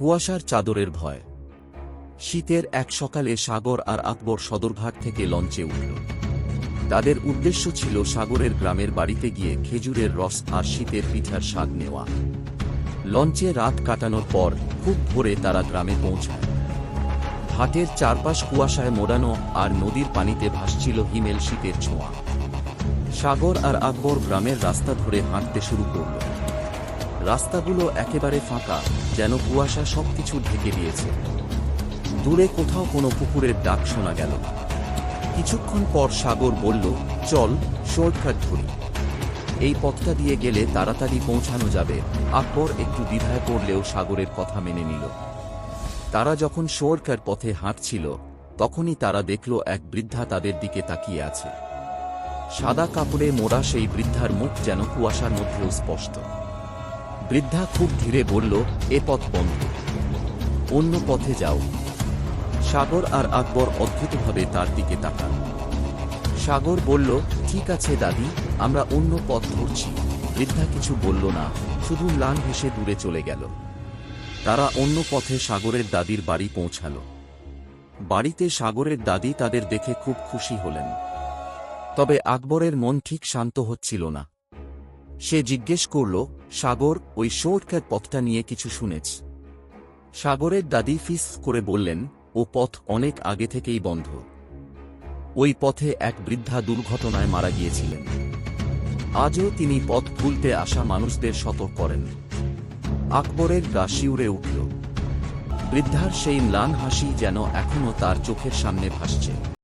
কুয়াশার চাদরের ভয়। শীতের এক সকালে সাগর আর আকবর সদরঘাট থেকে লঞ্চে উঠল। তাদের উদ্দেশ্য ছিল সাগরের গ্রামের বাড়িতে গিয়ে খেজুরের রস আর শীতের পিঠার স্বাদ নেওয়া। লঞ্চে রাত কাটানোর পর খুব ভোরে তারা গ্রামে পৌঁছায়। ঘাটের চারপাশ কুয়াশায় মোড়ানো আর নদীর পানিতে ভাসছিল হিমেল শীতের ছোঁয়া। সাগর আর আকবর গ্রামের রাস্তা ধরে হাঁটতে শুরু করল। রাস্তাগুলো একেবারে ফাঁকা, যেন কুয়াশা সবকিছু ঢেকে দিয়েছে। দূরে কোথাও কোনো পুকুরের ডাক শোনা গেল। কিছুক্ষণ পর সাগর বলল, চল, শর্টকাট ধরি। এই পথটা দিয়ে গেলে তাড়াতাড়ি পৌঁছানো যাবে। আকবর একটু দ্বিধায় পড়লেও সাগরের কথা মেনে নিল। তারা যখন শর্টকাট পথে হাঁটছিল, তখনই তারা দেখল এক বৃদ্ধা তাদের দিকে তাকিয়ে আছে। সাদা কাপড়ে মোড়া সেই বৃদ্ধার মুখ যেন কুয়াশার মধ্যেও স্পষ্ট। বৃদ্ধা খুব ধীরে বলল, এ পথ বন্ধ। অন্য পথে যাও। সাগর আর আকবর অদ্ভুতভাবে তার দিকে তাকান সাগর বলল, ঠিক আছে দাদি, আমরা অন্য পথ ধরছি। বৃদ্ধা কিছু বলল না, শুধু ম্লান হেসে দূরে চলে গেল। তারা অন্য পথে সাগরের দাদির বাড়ি পৌঁছাল। বাড়িতে সাগরের দাদি তাদের দেখে খুব খুশি হলেন। তবে আকবরের মন ঠিক শান্ত হচ্ছিল না। সে জিজ্ঞেস করল, সাগর, ওই শর্টকাট পথটা নিয়ে কিছু শুনেছ? সাগরের দাদি ফিস করে বললেন, ও পথ অনেক আগে থেকেই বন্ধ। ওই পথে এক বৃদ্ধা দুর্ঘটনায় মারা গিয়েছিলেন। আজও তিনি পথ ভুলতে আসা মানুষদের সতর্ক করেন। আকবরের গা শিউরে উঠল। বৃদ্ধার সেই ম্লান হাসি যেন এখনও তার চোখের সামনে ভাসছে।